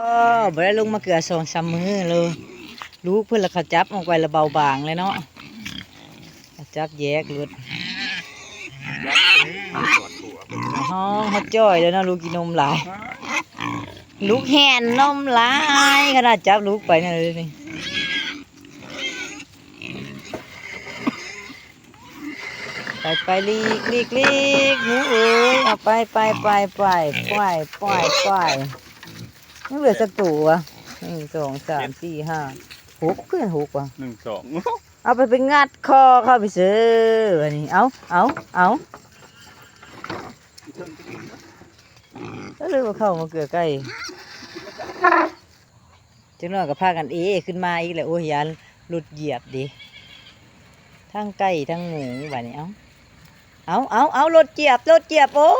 ก็บ่ได้ลงมาเกลือสองสามมือเลยลูกเพื่อนละขาจับออกไปละเบาบางเลยเนาะขจับแยกหลุดห้องเขาจ้อยแล้วเนาะลูกกินนมหลาย ลูกแห่นนมหลายขนาดจับลูกไปนั่นเลยนี่ไปไปลีกลีกลีกหนูเอ้ยเอาไปไปไปไปไปไปไป นี่เหลือสักตัวหนึ่งสองสามสี่ห้าหกเพื่อนหกว่ะหนึ่งสองเอาไปเป็นงัดคอเข้าไปซื้อวันนี้เอาเอาเอาแล้วเลยว่าเข้ามาเกลือใกล้จังน้อยก็พากันเอขึ้นมาอีกแล้วโอ้ยยันหลุดเหยียบดิทั้งไก่ทั้งหมูแบบนี้เอาเอาเอาเอารถเหยียบรถเหยียบโอ้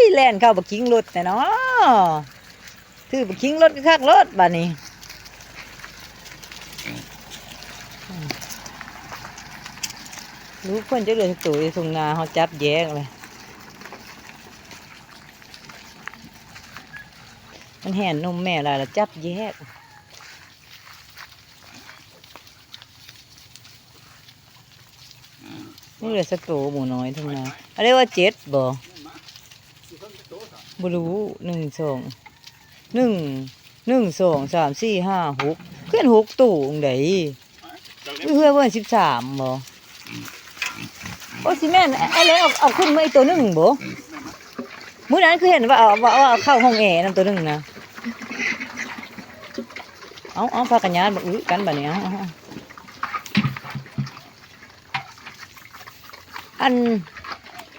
ยแล่นเข้าบักคิงรถแต่เนาะ ถือบักคิงรถก็คักรถบ้านี้รู้เพื่อนจะเหลือสักตัวอยู่ตรงนาเขาจับแยกเลยมันแห่นนมแม่อะไรแล้วจับแยกนี่เหลือสักตัวหมูน้อยทั้งนาเขาเรียกว่าเจ็ดบ่บรู้หนึ่งสอง หนึ่งหนึ่งสองสามสี่ห้าหกเพื่อนหกตัวองไหนเพื่อนเพื่อนสิบสามบ่โอ้สิแม่นไอ้เล็กเอาเอาขึ้นมาอีกตัวหนึ่งบ่มื้อนั้นคือเห็นว่าเอาว่าเอาเข้าห้องแอร์นั่นตัวหนึ่งนะเอาเอาพากันยานบ่อื้อกันบัดนี้เอาเอาเอาอัน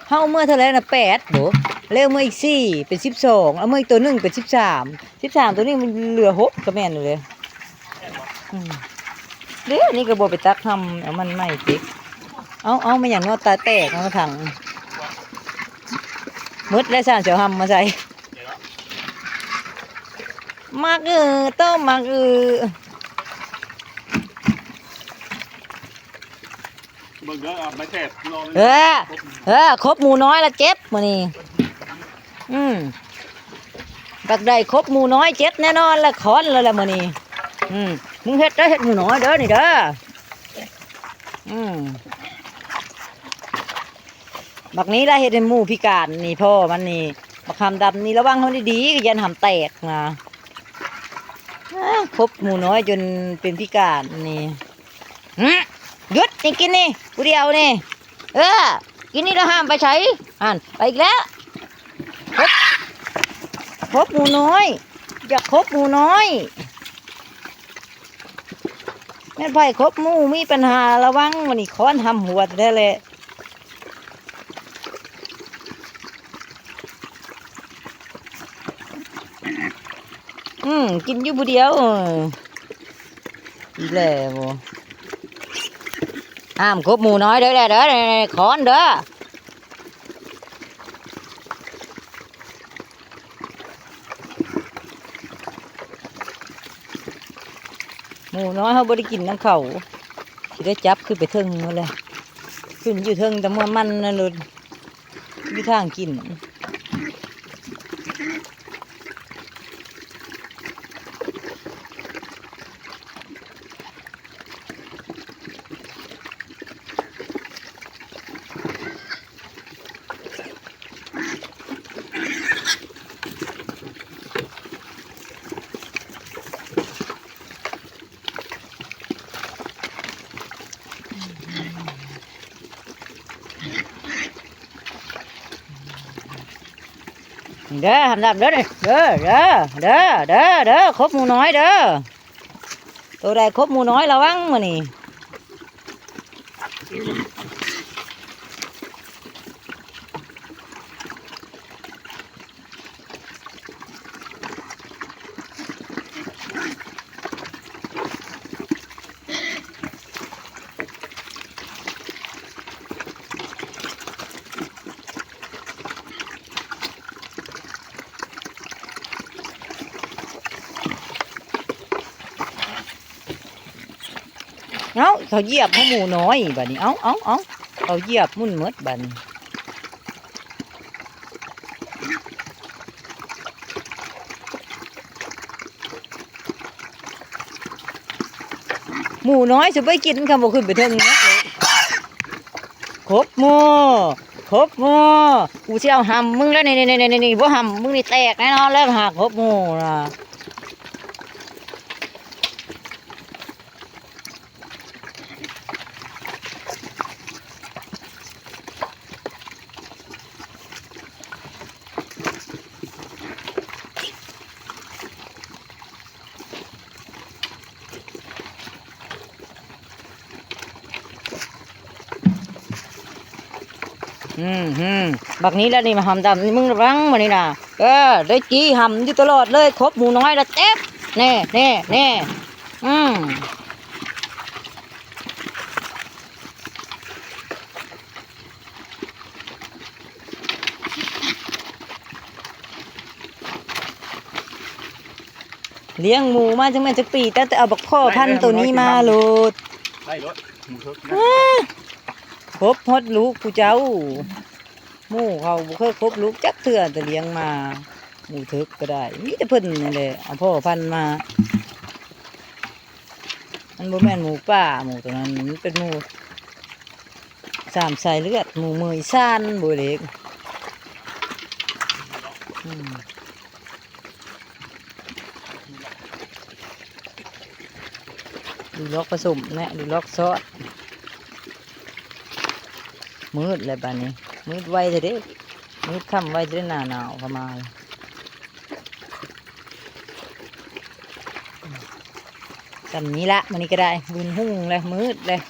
เฮาเมื่อเท่าไรนะแปดบ่เร็วเมื่ออีกสี่เป็นสิบสองเอาเมื่ออีกตัวหนึ่งเป็นสิบสามสิบสามตัวนี้มันเหลือหกก็แม่นอยู่เลยอืมเด้นี่ก็บ่ไปตักทำเอามันไม่ติดเอาเอามาอย่างนอตาแตกเอาถังมืดและสารเสียวหำมาใส่มักเออต้มมักเออ เบิ่งเด้ออาไม่แทบรอเออ เออ ครบหมูน้อยละเจ็บมานี่อืมบักได้ครบหมูน้อยเจ็บแน่นอนละคอนแล้วละมานี่อืมมึงเฮ็ดเด้เฮ็ดหมูน้อยเด้อนี่เด้ออืมบักนี้ได้เห็ดให้หมูพิการนี่พ่อมันนี่บักคำดำนี่ระวังเขาดีๆก็ยันหำแตกนะอ้าครบหมูน้อยจนเป็นพิการนี่ หึหยุดนี่กินนี่กูเดียวนี่ เออ กินนี่แล้วห้ามไปใช้อ่านไปอีกแล้วครบครบหมูน้อย อย่าครบหมูน้อยแม่ไผ่ครบหมูมีปัญหาระวังมันนี่ค้อนทำหัวได้เลยอืมกินอยู่ผู้เดียวเอออีแล้ว บ่ห้ามคบหมูน้อยเด้อเด้อเด้อข้อขอนเด้อหมูน้อยเขาบ่ได้กินน้ำเขาสิได้จับขึ้นไปเทิงมาเลยขึ้นอยู่เทิงแต่เมื่อมันนั่นเลยอยู่ทางกิน เด้อทำดำเด้อเด้อเด้อเด้อเด้อเด้อครบหมูน้อยเด้อตัวใดครบหมูน้อยระวังมานี่ เอาเขาเยียบหมูน้อยบัดนี้เอาเอาเอาเขาเยียบมุ่นมดบันหมูน้อยจะไปกินคำว่าขึ้นไปเทิงเนี้ยครบหมูครบหมูกูเชี่ยวหำมึงแล้วนี่นี่นี่นี่นี่บ่หำมึงนี่แตกแน่นอนแล้วหักครบหมูนะ อืมอืมบักนี้แล้วนี่มาหำดำนี่มึงระวังมานี่นะเออได้จีหำอยู่ตลอดเลยครบหมูน้อยละเจ็บแน่แน่แน่อืมเลี้ยงหมูมาจังแม่นจักปีแต่แต่เอาบักพ่อพันธุ์ตัวนี้มาโลดได้รถหมูเถกนะ ครบฮดลูกผู้เจ้าหมู่เขาบ่เคยครบลูกจักเทื่อแต่เลี้ยงมาหมูทึกก็ได้มีแต่เพิ่นนี่แหละเอาพ่อพันมา มันบ่แม่นหมูป่าหมูตัวนั้นมันเป็นหมูสามสายเลือดหมูมืออีสานบ่เล็กดูล็อกผสมนะดูล็อกซอส มืดเลยบ้านนี้ มืดไวเลยด้มืดค่ำไวเลยหนาหนาวประมาเลยกันนี้ละมันนี้ก็ได้บุญหุ่งเลยมืดเลย